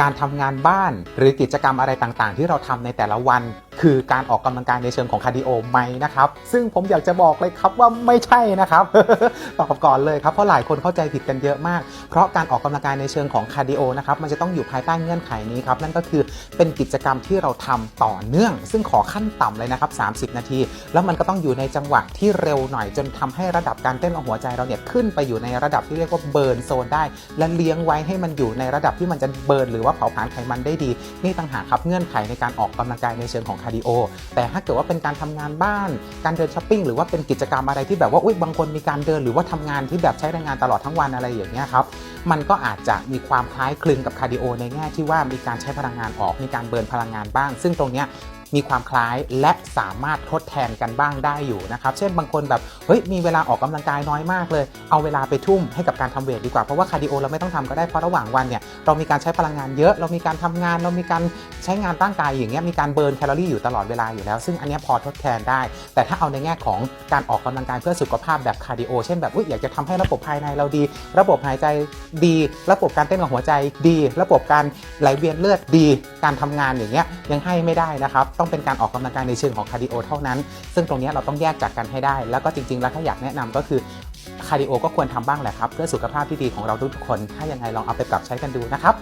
การทำงานบ้าน หรือกิจกรรมอะไรต่างๆ ที่เราทำในแต่ละวัน คือการออกกำลังกายในเชิงของคาร์ดิโอไหมนะครับซึ่งผมอยากจะบอกเลยครับว่าไม่ใช่นะครับตอบก่อนเลยครับเพราะหลายคนเข้าใจผิดกันเยอะมาก เพราะการออกกำลังกายในเชิงของคาร์ดิโอนะครับมันจะต้องอยู่ภายใต้เงื่อนไขนี้ครับนั่นก็คือเป็นกิจกรรมที่เราทำต่อเนื่อง ซึ่งขอขั้นต่ำเลยนะครับ 30 นาที แล้วมันก็ต้องอยู่ในจังหวะที่เร็วหน่อยจนทำให้ระดับการเต้นของหัวใจเราเนี่ยขึ้นไปอยู่ในระดับที่เรียกว่าเบิร์นโซนได้ และเลี้ยงไว้ให้มันอยู่ในระดับที่มันจะเบิร์นหรือว่าเผาผลาญไขมันได้ดี นี่ต่างหากครับเงื่อนไขในการออกกำลังกายในเชิงของาร์ดิโอ แต่ถ้าเกิดว่าเป็นการทำงานบ้าน การเดินช้อปปิ้งหรือว่าเป็นกิจกรรมอะไรที่แบบว่าอุ้ยบางคนมีการเดินหรือว่าทำงานที่แบบใช้แรงงานตลอดทั้งวันอะไรอย่างเงี้ยครับมันก็อาจจะมีความคล้ายคลึงกับคาร์ดิโอในแง่ที่ว่ามีการใช้พลังงานออกมีการเบิร์นพลังงานบ้าง ซึ่งตรงเนี้ย มีความคล้ายและสามารถทดแทนกันบ้างได้อยู่นะครับ เช่นบางคนแบบเฮ้ยมีเวลาออกกำลังกายน้อยมากเลย เอาเวลาไปทุ่มให้กับการทำเวทดีกว่า เพราะว่าคาร์ดิโอเราไม่ต้องทำก็ได้เพราะระหว่างวันเนี่ยเรามีการใช้พลังงานเยอะ เรามีการทำงานเรามีการใช้งานร่างกายอย่างเงี้ยมีการเบิร์นแคลอรี่อยู่ตลอดเวลาอยู่แล้ว ซึ่งอันนี้พอทดแทนได้ แต่ถ้าเอาในแง่ของการออกกำลังกายเพื่อสุขภาพแบบคาร์ดิโอเช่นแบบอุ๊ยอยากจะทำให้ระบบภายในเราดี ระบบหายใจดี ระบบการเต้นของหัวใจดี ระบบการไหลเวียนเลือดดี การทำงานอย่างเงี้ยยังให้ไม่ได้นะครับต้องเป็นการออกกำลังกายในเชิงของคาร์ดิโอเท่านั้น ซึ่งตรงนี้เราต้องแยกจากกันให้ได้ แล้วก็จริงๆ แล้วถ้าอยากแนะนำก็คือคาร์ดิโอก็ควรทำบ้างแหละครับ เพื่อสุขภาพที่ดีของเราทุกๆคน ถ้ายังไงลองเอาไปปรับใช้กันดูนะครับ